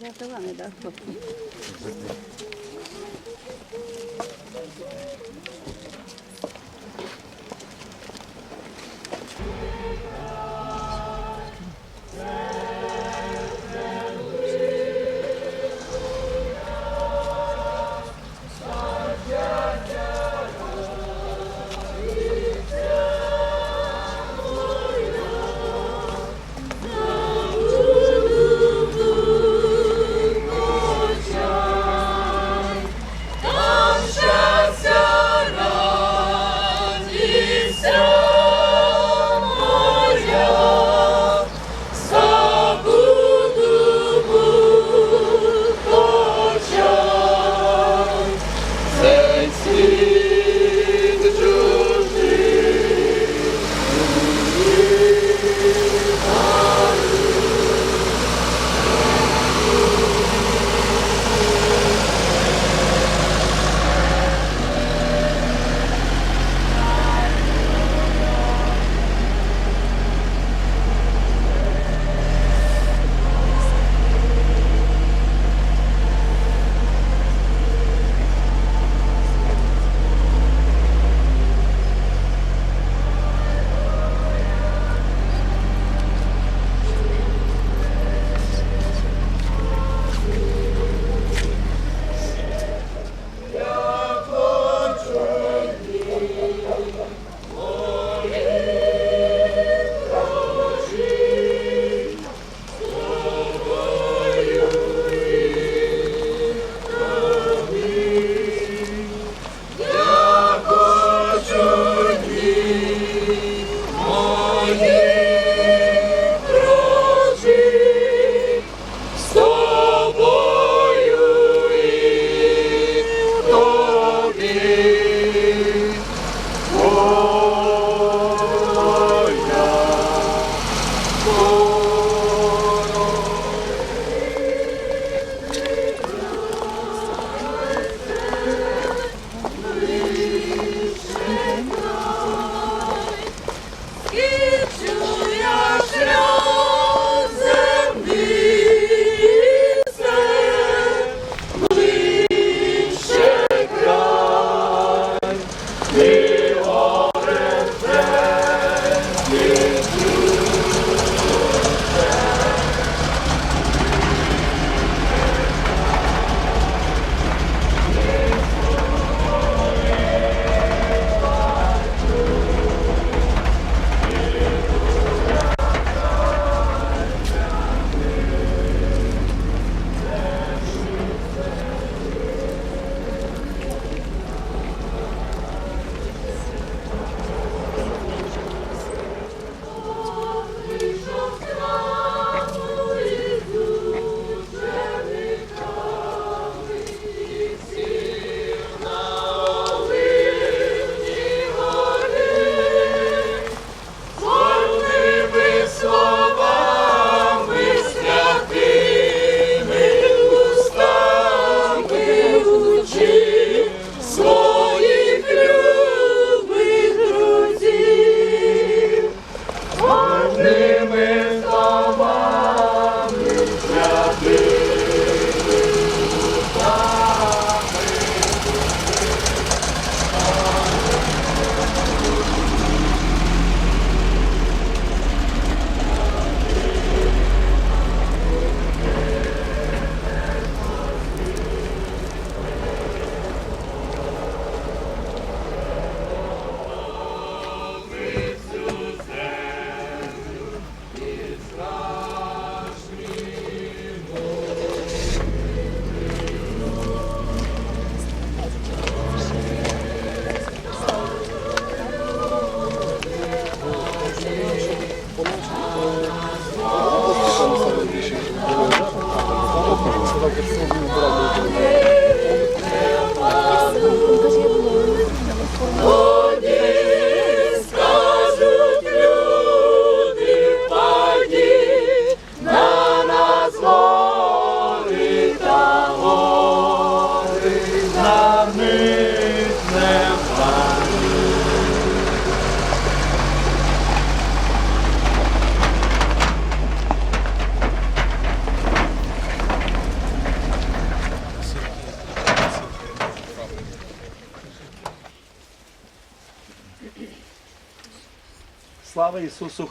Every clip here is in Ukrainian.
Заготоване, так?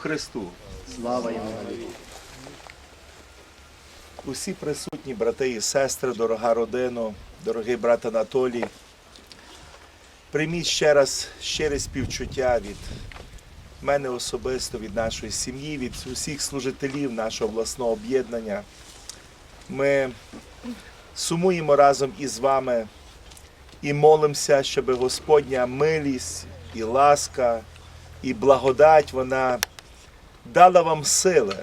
Христу! Слава йому. Усі присутні брати і сестри, дорога родина, дорогий брат Анатолій. Прийміть ще раз щире співчуття від мене особисто, від нашої сім'ї, від усіх служителів нашого обласного об'єднання. Ми сумуємо разом із вами і молимося, щоб Господня милість і ласка, і благодать вона дала вам сили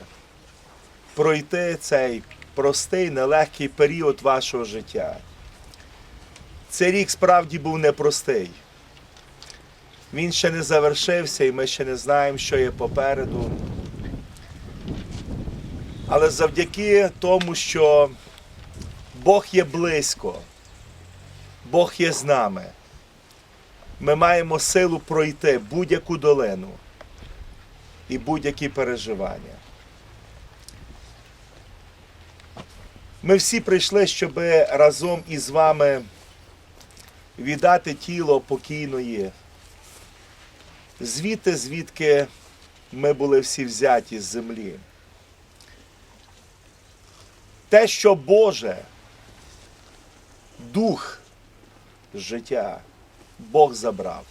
пройти цей простий, нелегкий період вашого життя. Цей рік справді був непростий. Він ще не завершився, і ми ще не знаємо, що є попереду. Але завдяки тому, що Бог є близько, Бог є з нами, ми маємо силу пройти будь-яку долину і будь-які переживання. Ми всі прийшли, щоб разом із вами віддати тіло покійної, звідти, звідки ми були всі взяті з землі. Те, що Боже, дух життя, Бог забрав.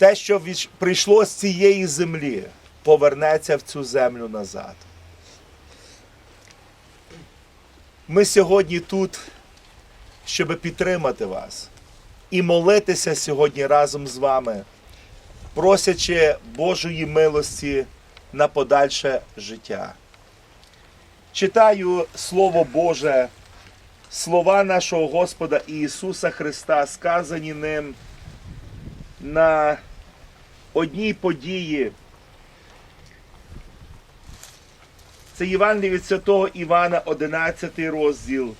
Те, що прийшло з цієї землі, повернеться в цю землю назад. Ми сьогодні тут, щоб підтримати вас і молитися сьогодні разом з вами, просячи Божої милості на подальше життя. Читаю Слово Боже, слова нашого Господа Ісуса Христа, сказані ним на одній події. Це Євангеліє від Святого Івана, 11 розділ.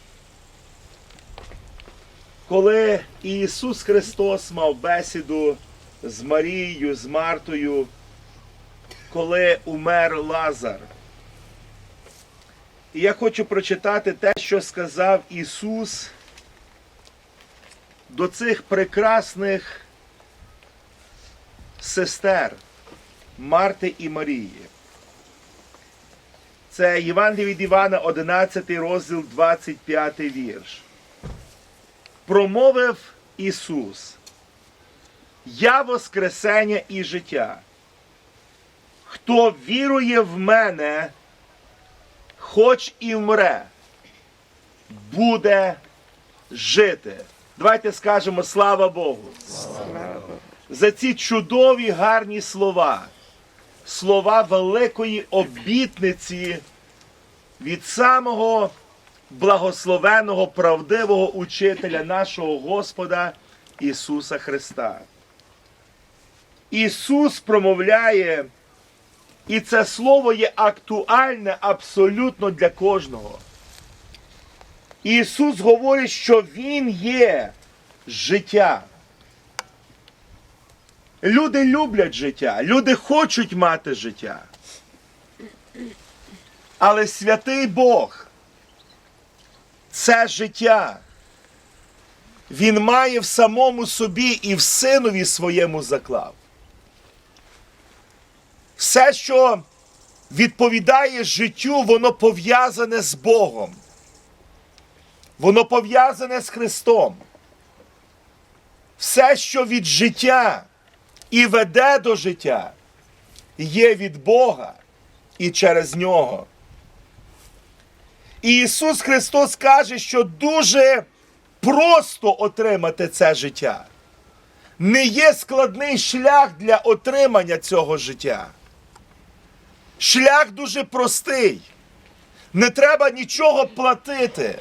Коли Ісус Христос мав бесіду з Марією, з Мартою, коли умер Лазар. І я хочу прочитати те, що сказав Ісус до цих прекрасних сестер Марти і Марії. Це Євангеліє від Івана, 11 розділ, 25 вірш. Промовив Ісус. Я Воскресення і життя. Хто вірує в мене, хоч і вмре, буде жити. Давайте скажемо слава Богу. За ці чудові гарні слова слова великої обітниці від самого благословеного, правдивого учителя нашого Господа Ісуса Христа. Ісус промовляє, і це слово є актуальне абсолютно для кожного. Ісус говорить, що Він є життя. Люди люблять життя, люди хочуть мати життя. Але святий Бог це життя. Він має в самому собі і в синові своєму заклав. Все, що відповідає життю, воно пов'язане з Богом. Воно пов'язане з Христом. Все, що від життя і веде до життя, є від Бога і через нього. І Ісус Христос каже, що дуже просто отримати це життя. Не є складний шлях для отримання цього життя. Шлях дуже простий. Не треба нічого платити,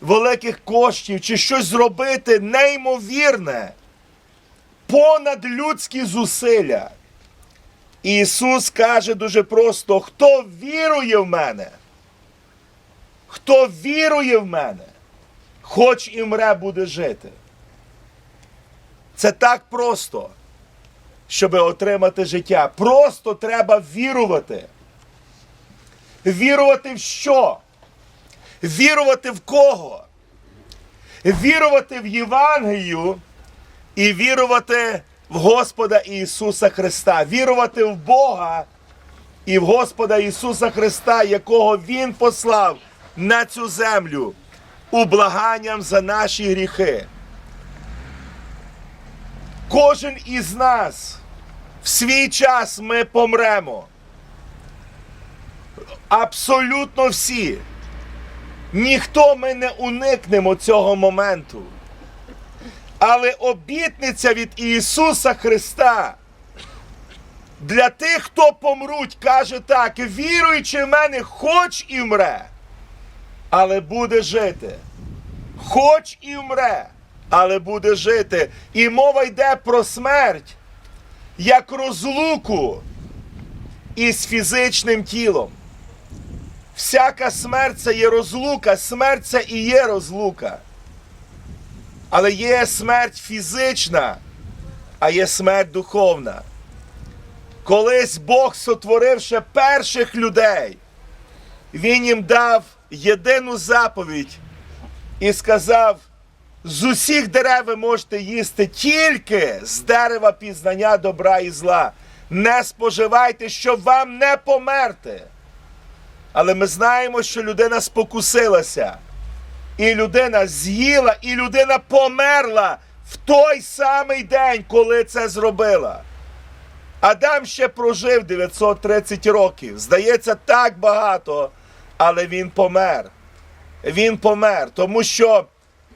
великих коштів чи щось зробити неймовірне понад людські зусилля. Ісус каже дуже просто: хто вірує в мене, хто вірує в мене, хоч і мре буде жити. Це так просто, щоб отримати життя. Просто треба вірувати. Вірувати в що? Вірувати в кого? Вірувати в Євангелію і вірувати в Господа Ісуса Христа, вірувати в Бога і в Господа Ісуса Христа, якого Він послав на цю землю ублаганням за наші гріхи. Кожен із нас в свій час ми помремо. Абсолютно всі. Ніхто ми не уникнемо цього моменту. Але обітниця від Ісуса Христа для тих, хто помруть, каже так: віруючи в мене, хоч і вмре, але буде жити. Хоч і вмре, але буде жити. І мова йде про смерть як розлуку із фізичним тілом. Всяка смерть це є розлука, смерть це і є розлука. Але є смерть фізична, а є смерть духовна. Колись Бог сотворив ще перших людей, Він їм дав єдину заповідь і сказав: з усіх дерев ви можете їсти тільки з дерева пізнання добра і зла. Не споживайте, щоб вам не померти. Але ми знаємо, що людина спокусилася. І людина з'їла, і людина померла в той самий день, коли це зробила. Адам ще прожив 930 років. Здається, так багато, але він помер. Він помер, тому що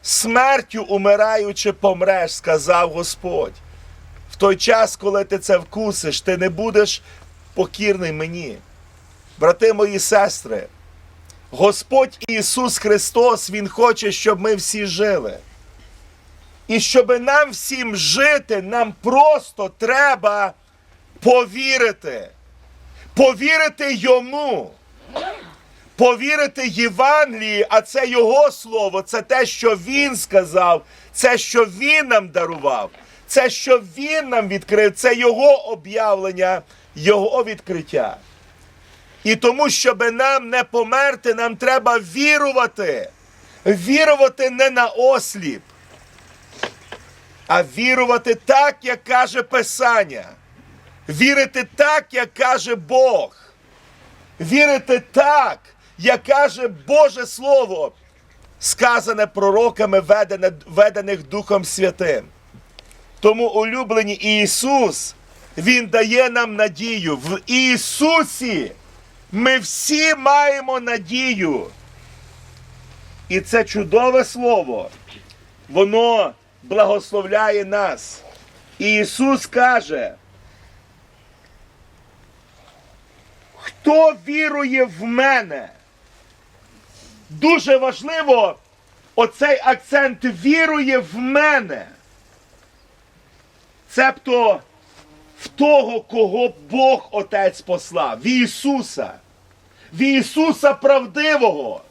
смертю умираючи помреш, сказав Господь. В той час, коли ти це вкусиш, ти не будеш покірний мені. Брати мої сестри, Господь Ісус Христос, Він хоче, щоб ми всі жили. І щоб нам всім жити, нам просто треба повірити. Повірити Йому. Повірити Євангелії, а це Його слово, це те, що Він сказав, це, що Він нам дарував, це, що Він нам відкрив, це Його об'явлення, Його відкриття. І тому, щоб нам не померти, нам треба вірувати. Вірувати не на осліп, а вірувати так, як каже Писання. Вірити так, як каже Бог. Вірити так, як каже Боже Слово, сказане пророками, ведене, ведених Духом Святим. Тому улюблені Ісус, Він дає нам надію. В Ісусі ми всі маємо надію. І це чудове слово, воно благословляє нас. І Ісус каже, хто вірує в мене? Дуже важливо оцей акцент вірує в мене. Цебто в того, кого Бог Отець послав, в Ісуса, в Ісуса правдивого,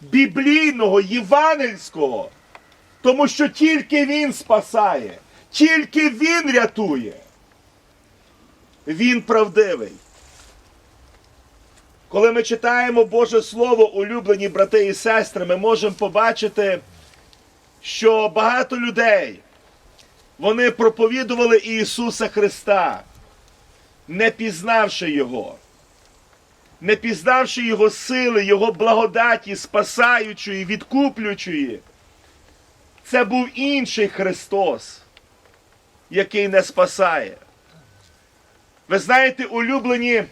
біблійного, євангельського, тому що тільки Він спасає, тільки Він рятує. Він правдивий. Коли ми читаємо Боже Слово, улюблені брати і сестри, ми можемо побачити, що багато людей вони проповідували Ісуса Христа, не пізнавши Його, не пізнавши Його сили, Його благодаті, спасаючої, відкуплюючої. Це був інший Христос, який не спасає. Ви знаєте, улюблені,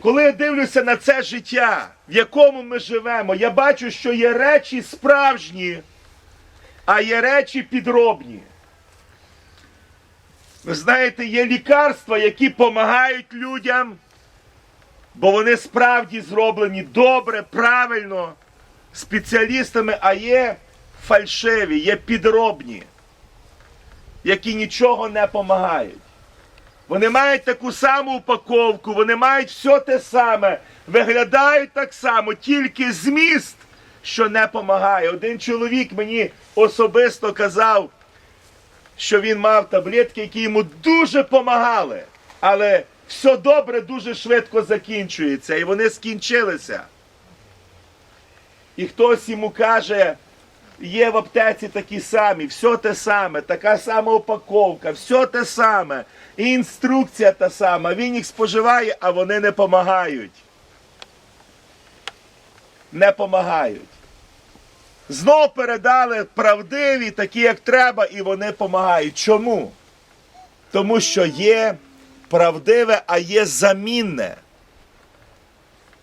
коли я дивлюся на це життя, в якому ми живемо, я бачу, що є речі справжні, а є речі підробні. Ви знаєте, є лікарства, які допомагають людям, бо вони справді зроблені добре, правильно, спеціалістами, а є фальшиві, є підробні, які нічого не допомагають. Вони мають таку саму упаковку, вони мають все те саме, виглядають так само, тільки зміст, що не допомагає. Один чоловік мені особисто казав, що він мав таблетки, які йому дуже допомагали, але все добре дуже швидко закінчується, і вони скінчилися. І хтось йому каже, є в аптеці такі самі, все те саме, така сама упаковка, все те саме. І інструкція та сама. Він їх споживає, а вони не допомагають. Не допомагають. Знов передали правдиві, такі як треба, і вони допомагають. Чому? Тому що є правдиве, а є замінне.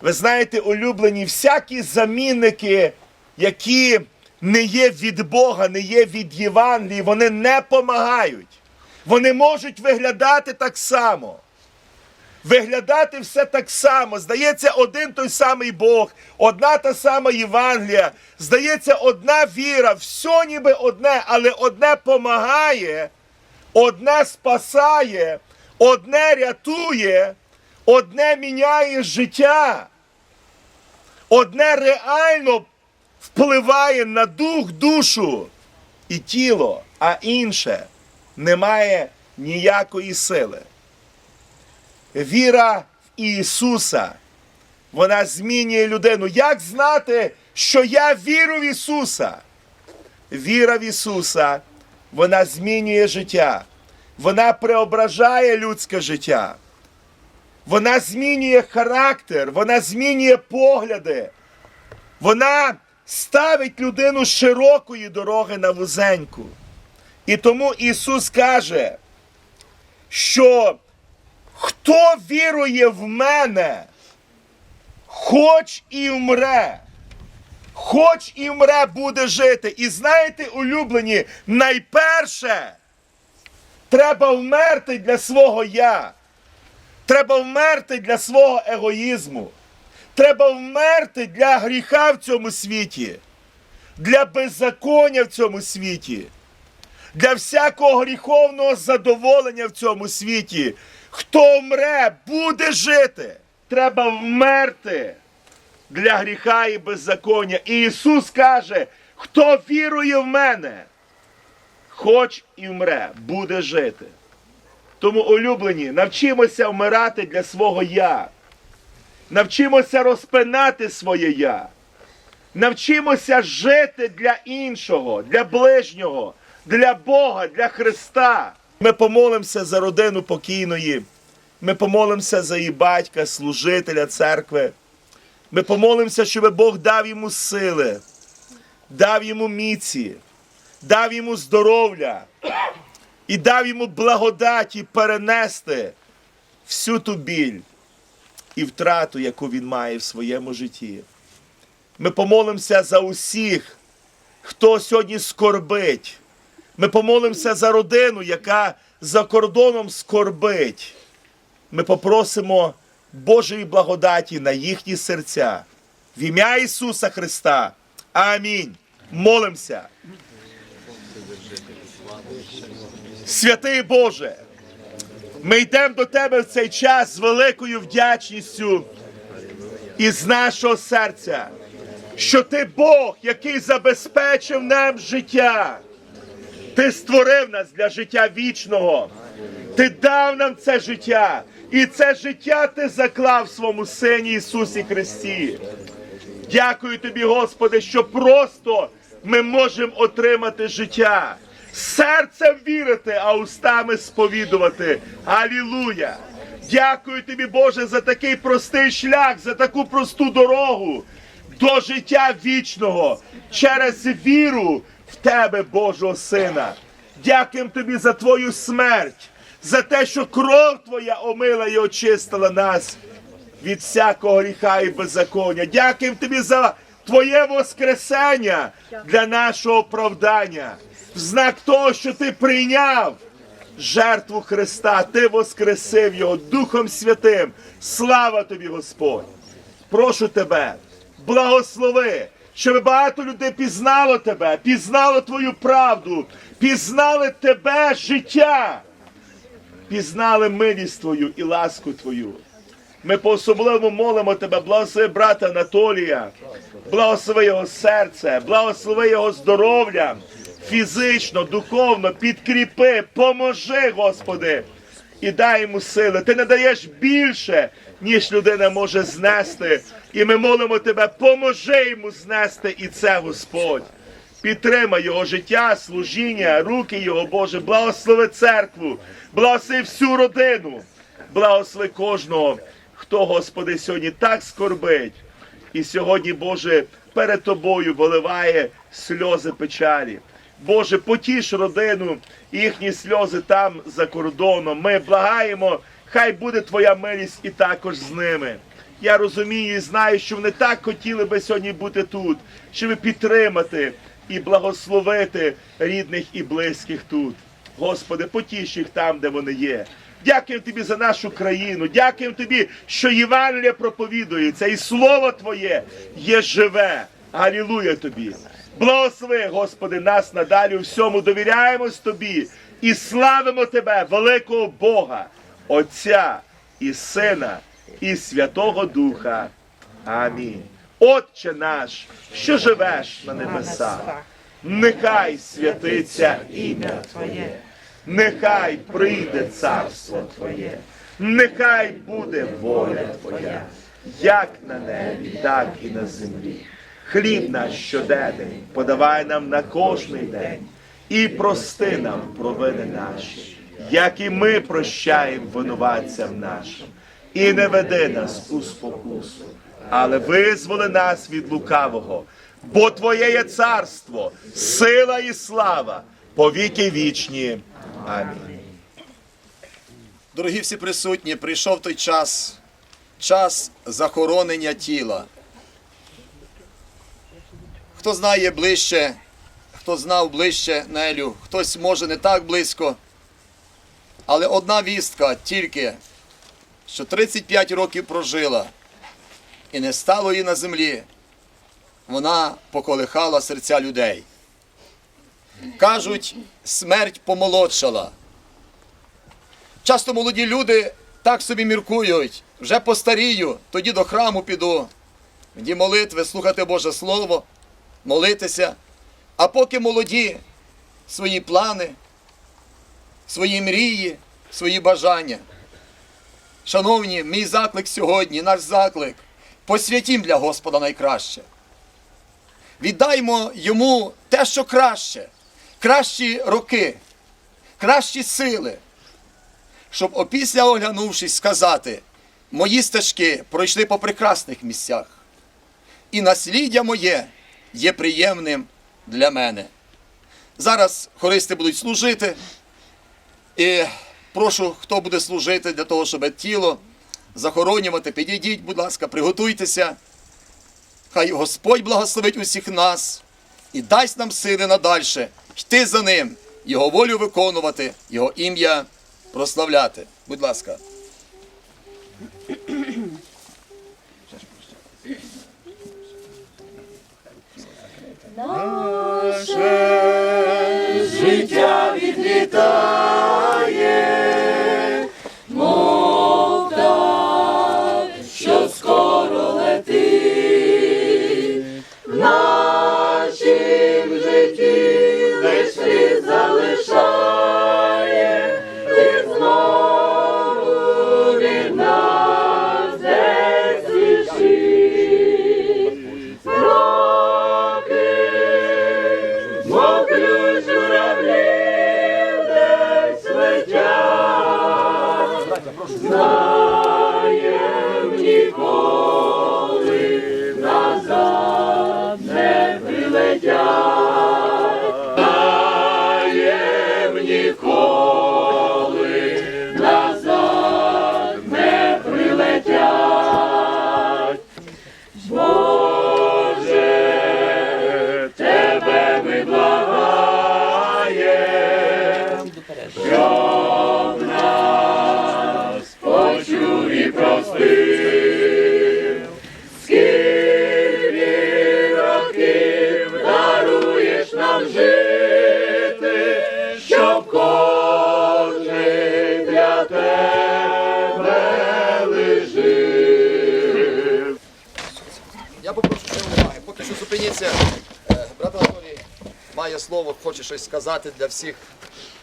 Ви знаєте, улюблені, всякі замінники, які не є від Бога, не є від Євангелії, вони не помагають. Вони можуть виглядати так само. Виглядати все так само. Здається, один той самий Бог, одна та сама Євангелія, здається, одна віра, все ніби одне, але одне помагає, одне спасає, одне рятує, одне міняє життя, одне реально впливає на дух, душу і тіло, а інше не має ніякої сили. Віра в Ісуса, вона змінює людину. Як знати, що я вірю в Ісуса? Віра в Ісуса, вона змінює життя, вона преображає людське життя. Вона змінює характер, вона змінює погляди. Вона ставить людину з широкої дороги на вузеньку. І тому Ісус каже, що хто вірує в мене, хоч і вмре, хоч і вмре, буде жити. І знаєте, улюблені, найперше треба вмерти для свого я. Треба вмерти для свого егоїзму. Треба вмерти для гріха в цьому світі, для беззаконня в цьому світі, для всякого гріховного задоволення в цьому світі. Хто вмре, буде жити. Треба вмерти для гріха і беззаконня. І Ісус каже: хто вірує в мене, хоч і вмре, буде жити. Тому, улюблені, навчимося вмирати для свого я. Навчимося розпинати своє я. Навчимося жити для іншого, для ближнього, для Бога, для Христа. Ми помолимося за родину покійної. Ми помолимося за її батька, служителя церкви. Ми помолимося, щоб Бог дав йому сили, дав йому міці, дав йому здоров'я і дав йому благодаті перенести всю ту біль і втрату, яку він має в своєму житті. Ми помолимося за усіх, хто сьогодні скорбить. Ми помолимося за родину, яка за кордоном скорбить. Ми попросимо Божої благодаті на їхні серця. В ім'я Ісуса Христа. Амінь. Молимося. Святий Боже, ми йдемо до Тебе в цей час з великою вдячністю із нашого серця, що Ти Бог, який забезпечив нам життя. Ти створив нас для життя вічного. Ти дав нам це життя. І це життя ти заклав своєму Сині Ісусі Христі. Дякую тобі, Господи, що просто ми можемо отримати життя. Серцем вірити, а устами сповідувати. Алілуя! Дякую тобі, Боже, за такий простий шлях, за таку просту дорогу до життя вічного через віру в Тебе, Божого Сина. Дякуємо тобі за Твою смерть, за те, що кров Твоя омила і очистила нас від всякого гріха і беззаконня. Дякуємо тобі за Твоє Воскресення для нашого оправдання. В знак того, що ти прийняв жертву Христа, ти воскресив Його Духом Святим. Слава тобі, Господь! Прошу тебе, благослови, щоб багато людей пізнало тебе, пізнало твою правду, пізнали тебе життя, пізнали милість твою і ласку твою. Ми по-особливому молимо тебе, благослови брата Анатолія, благослови його серце, благослови його здоров'я, фізично, духовно, підкріпи, поможи, Господи, і дай йому сили. Ти не даєш більше, ніж людина може знести. І ми молимо тебе, поможи йому знести і це, Господь. Підтримай його життя, служіння, руки його, Боже, благослови церкву, благослови всю родину, благослови кожного, хто, Господи, сьогодні так скорбить. І сьогодні, Боже, перед тобою виливає сльози печалі. Боже, потіш родину, їхні сльози там за кордоном. Ми благаємо, хай буде Твоя милість і також з ними. Я розумію і знаю, що вони так хотіли би сьогодні бути тут, щоб підтримати і благословити рідних і близьких тут. Господи, потіш їх там, де вони є. Дякуємо тобі за нашу країну. Дякуємо тобі, що Євангелія проповідується, і слово Твоє є живе. Алілуя тобі. Благослови, Господи, нас надалі у всьому довіряємось Тобі і славимо Тебе, великого Бога, Отця і Сина, і Святого Духа. Амінь. Отче наш, що живеш на небесах, нехай святиться ім'я Твоє, нехай прийде царство Твоє, нехай буде воля Твоя, як на небі, так і на землі. Хліб наш щоденний подавай нам на кожний день і прости нам провини наші, як і ми прощаємо винуватцям нашим, і не веди нас у спокусу, але визволи нас від лукавого, бо Твоє є царство, сила і слава по віки вічні. Амінь. Дорогі всі присутні, прийшов той час, час захоронення тіла. Хто знає ближче, хто знав ближче Нелю, хтось може не так близько. Але одна вістка тільки, що 35 років прожила і не стало її на землі, вона поколихала серця людей. Кажуть, смерть помолодшала. Часто молоді люди так собі міркують, вже постарію, тоді до храму піду, тоді молитви, слухати Боже Слово, молитися. А поки молоді свої плани, свої мрії, свої бажання. Шановні, мій заклик сьогодні, наш заклик, посвятім для Господа найкраще. Віддаймо йому те, що краще, кращі роки, кращі сили щоб опісля оглянувшись сказати, мої стежки пройшли по прекрасних місцях, і насліддя моє є приємним для мене. Зараз хористи будуть служити, і прошу, хто буде служити для того, щоб тіло захоронювати, підійдіть, будь ласка, приготуйтеся. Хай Господь благословить усіх нас і дасть нам сили надальше йти за ним, Його волю виконувати, Його ім'я прославляти. Будь ласка. життя відлітає, щось сказати для всіх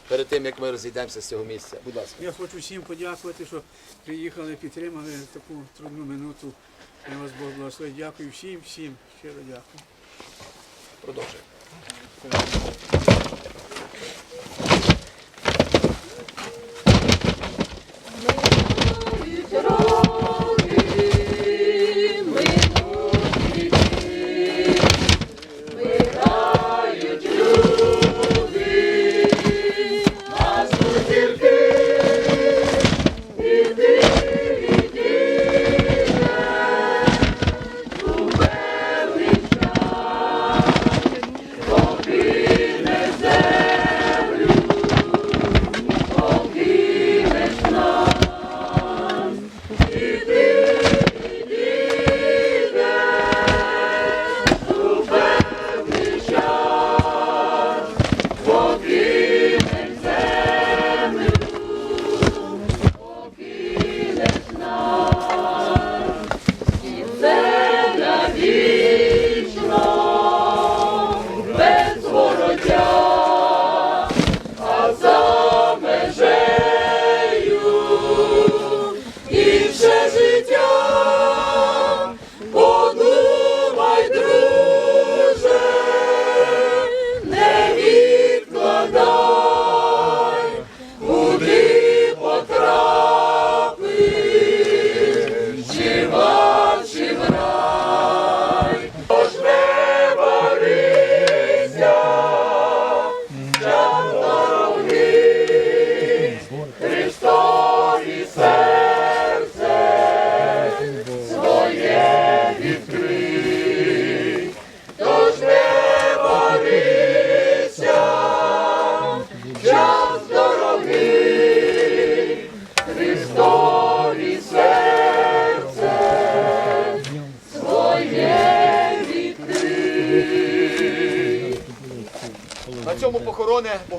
перед тим, як ми розійдемося з цього місця. Будь ласка. Я хочу всім подякувати, що приїхали, підтримали таку трудну минуту. Я вас Бог благословить. Дякую всім, всім. Щиро дякую. Продовжуємо.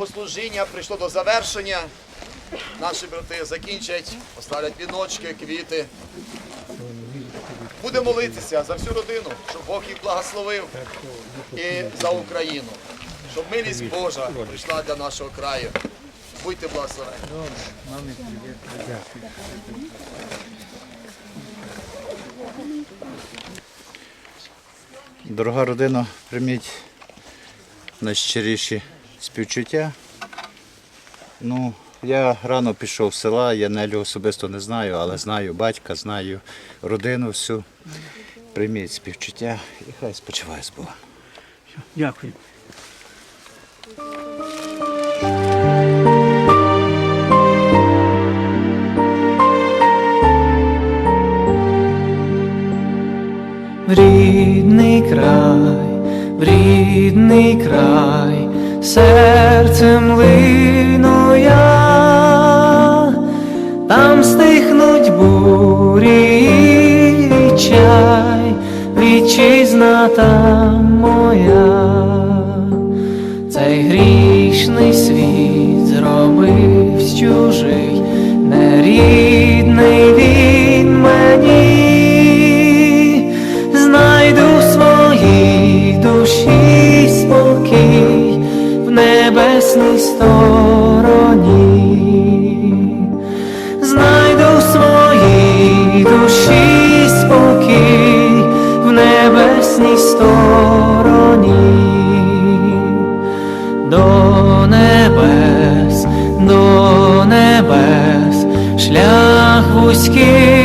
Богослужіння прийшло до завершення. Наші брати закінчать, поставлять віночки, квіти. Будемо молитися за всю родину, щоб Бог їх благословив і за Україну, щоб милість Божа прийшла для нашого краю. Будьте благословені. Дорога родина, прийміть найщиріші співчуття. Ну, я рано пішов з села, я Нелю особисто не знаю, але знаю батька, знаю родину всю. Прийміть співчуття і хай спочиває з Богом. Дякую. в рідний край, в рідний край, серцем лину я, там стихнуть бурі і чай, вітчизна там моя, цей грішний світ зробив чужий, нерідний небесній стороні, знайду в своїй душі спокій в небесній стороні, до небес, до небес, шлях вузький